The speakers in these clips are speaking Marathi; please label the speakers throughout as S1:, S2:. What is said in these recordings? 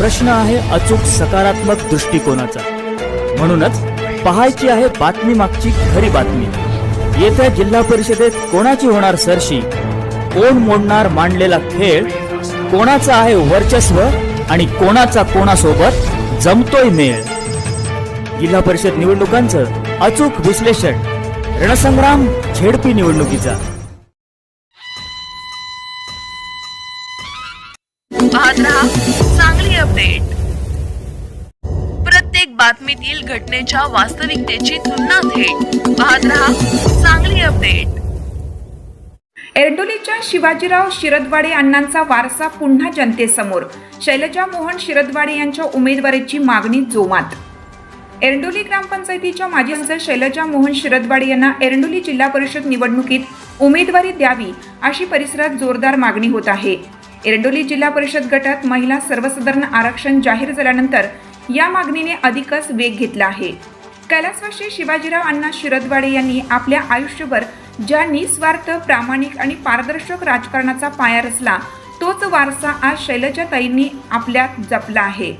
S1: प्रश्न आहे अचूक सकारात्मक दृष्टिकोनाचा. म्हणूनच पाहायची आहे बातमी मागची खरी बातमी. येत्या जिल्हा परिषदेत कोणाची होणार सरशी? कोण मोडणार मांडलेला खेळ? कोणाचा आहे वर्चस्व? आणि कोणाचा कोणासोबत जमतोय मेळ? जिल्हा परिषद निवडणुकांचं अचूक विश्लेषण. रणसंग्राम झेडपी निवडणुकीचा.
S2: पाहत बातमीतील घटनेच्या वास्तविकतेची तुलना थेट. पाहत रहा चांगली अपडेट.
S3: एरडोलीच्या शिवाजीराव शिरदवाडे अण्णांचा वारसा पुन्हा जनतेसमोर. शैलजा मोहन शिरदवाडे यांच्या उमेदवारीची मागणी जोमात. एरंडोली ग्रामपंचायतीच्या माजी सदस्य शैलजा मोहन शिरदवाडे यांना एरंडोली जिल्हा परिषद निवडणुकीत उमेदवारी द्यावी अशी परिसरात जोरदार मागणी होत आहे. एरंडोली जिल्हा परिषद गटात महिला सर्वसाधारण आरक्षण जाहीर झाल्यानंतर या मागणीने अधिकच वेग घेतला आहे. कैलासवासी शिवाजीराव अण्णा शिरदवाडे यांनी आपल्या आयुष्यभर ज्या निस्वार्थ प्रामाणिक आणि पारदर्शक राजकारणाचा पाया रचला तोच वारसा आज शैलजाताईंनी आपल्यात जपला आहे.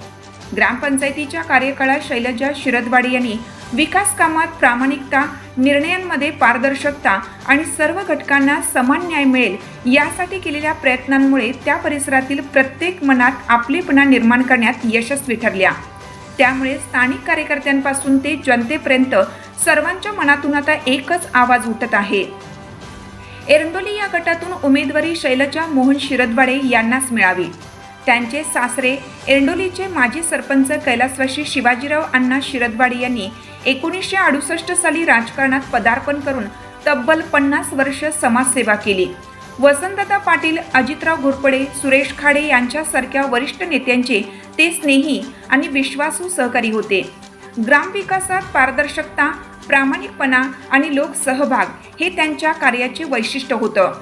S3: ग्रामपंचायतीच्या कार्यकाळात शैलजा शिरदवाडे यांनी विकास कामात प्रामाणिकता निर्णयांमध्ये पारदर्शकता आणि सर्व घटकांना समान न्याय मिळेल यासाठी केलेल्या प्रयत्नांमुळे त्या परिसरातील प्रत्येक मनात आपलेपणा निर्माण करण्यात यशस्वी ठरल्या. त्यामुळे स्थानिक कार्यकर्त्यांपासून ते जनतेपर्यंत सर्वांच्या मनातून आता एकच आवाज उठत आहे. एरंडोली या गटातून उमेदवारी शैलजा मोहन शिरदवाडे यांनाच मिळावी. त्यांचे सासरे एरंडोलीचे माजी सरपंच कैलासवाशी शिवाजीराव अण्णा शिरदवाडे यांनी एकोणीसशे अडुसष्ट साली राजकारणात पदार्पण करून तब्बल पन्नास वर्ष समाजसेवा केली. वसंतदा पाटील अजितराव घोरपडे सुरेश खाडे यांच्यासारख्या वरिष्ठ नेत्यांचे ते स्नेही आणि विश्वासू सहकारी होते. ग्रामविकासात पारदर्शकता प्रामाणिकपणा आणि लोकसहभाग हे त्यांच्या कार्याचे वैशिष्ट्य होतं.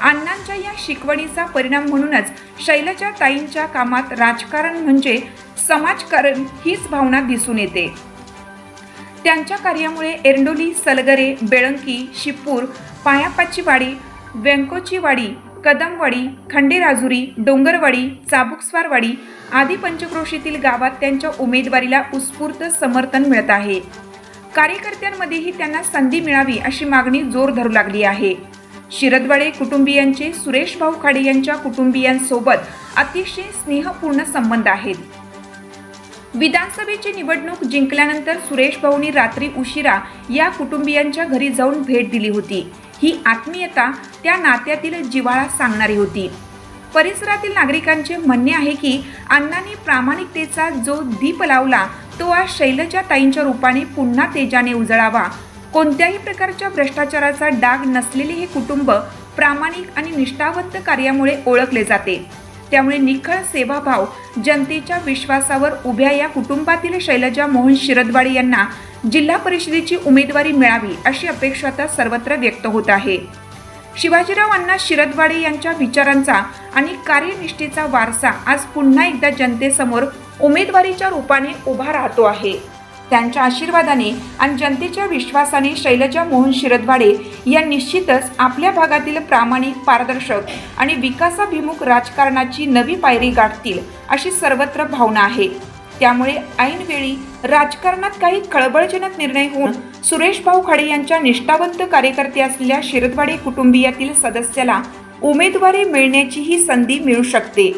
S3: अण्णांच्या या शिकवणीचा परिणाम म्हणूनच शैलजा ताईंच्या कामात राजकारण म्हणजे समाजकारण हीच भावना दिसून येते. त्यांच्या कार्यामुळे एरंडोली सलगरे बेळंकी शिपूर पायापाची व्यंकोचीवाडी व्यंकोची वाडी कदमवाडी खंडेराजुरी डोंगरवाडी चाबुकस्वारवाडी आदी पंचक्रोशीतील गावात त्यांच्या उमेदवारीला उत्स्फूर्त समर्थन मिळत आहे. कार्यकर्त्यांमध्येही त्यांना संधी मिळावी अशी मागणी जोर धरू लागली आहे. शिरदवाडे कुटुंबियांचे सुरेश भाऊ खाडे यांच्या कुटुंबियांसोबत अतिशय स्नेहपूर्ण संबंध आहेत. विधानसभेची निवडणूक जिंकल्यानंतर सुरेश भाऊनी रात्री उशिरा या कुटुंबियांच्या घरी जाऊन भेट दिली होती. ही आत्मीयता त्या नात्यातील जिव्हाळा सांगणारी होती. परिसरातील नागरिकांचे म्हणणे आहे की अण्णांनी प्रामाणिकतेचा जो दीप लावला तो आज शैलजा ताईंच्या रूपाने पुन्हा तेजाने उजळावा. कोणत्याही प्रकारच्या भ्रष्टाचाराचा डाग नसलेले हे कुटुंब प्रामाणिक आणि निष्ठावंत कार्यामुळे ओळखले जाते. त्यामुळे निखळ सेवाभाव जनतेच्या विश्वासावर उभ्या या कुटुंबातील शैलजा मोहन शिरदवाडे यांना जिल्हा परिषदेची उमेदवारी मिळावी अशी अपेक्षा आता सर्वत्र व्यक्त होत आहे. शिवाजीराव अण्णा शिरदवाडे यांच्या विचारांचा आणि कार्यनिष्ठेचा वारसा आज पुन्हा एकदा जनतेसमोर उमेदवारीच्या रूपाने उभा राहतो आहे. त्यांच्या आशीर्वादाने आणि जनतेच्या विश्वासाने शैलजा मोहन शिरदवाडे या निश्चितच आपल्या भागातील प्रामाणिक पारदर्शक आणि विकासाभिमुख राजकारणाची नवी पायरी गाठतील अशी सर्वत्र भावना आहे. त्यामुळे ऐनवेळी राजकारणात काही खळबळजनक निर्णय होऊन सुरेश भाऊ खाडे यांच्या निष्ठावंत कार्यकर्ते असलेल्या शिरदवाडे कुटुंबियातील सदस्याला उमेदवारी मिळण्याची ही संधी मिळू शकते.